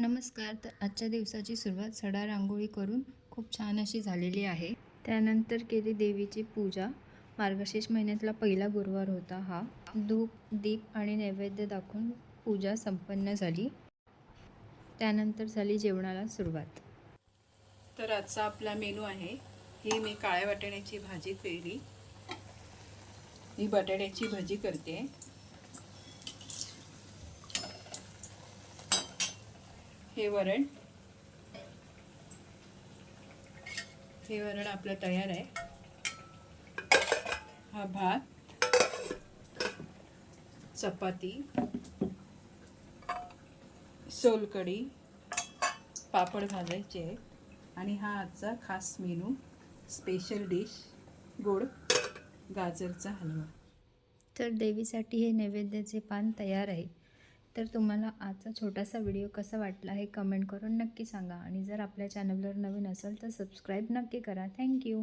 नमस्कार तर आजच्या दिवसाची सुरुवात सडा रांगोळी करून खूप छान अशी झालेली आहे. त्यानंतर केली देवीची पूजा. मार्गशीर्ष महिन्यातला पहिला गुरुवार होता हा. धूप दीप आणि नैवेद्य दाखवून पूजा संपन्न झाली. त्यानंतर झाली जेवणाला सुरुवात. तर आजचा आपला मेनू आहे. ही मी काळ्या वाटाण्याची भाजी केली. ही बटाट्याची भाजी करते. हे वरण. हे वरण आपलं तयार आहे. हा भात. चपाती. सोलकढी. पापड भाजायचे. आहे आणि हा आजचा खास मेनू स्पेशल डिश गोड गाजरचा हलवा. तर देवीसाठी हे नैवेद्याचे पान तयार आहे. तर तुम्हाला आजचा छोटासा व्हिडिओ कसा वाटला हे कमेंट करून नक्की सांगा. आणि जर आपल्या चॅनलवर नवीन असेल तर सबस्क्राईब नक्की करा. थँक्यू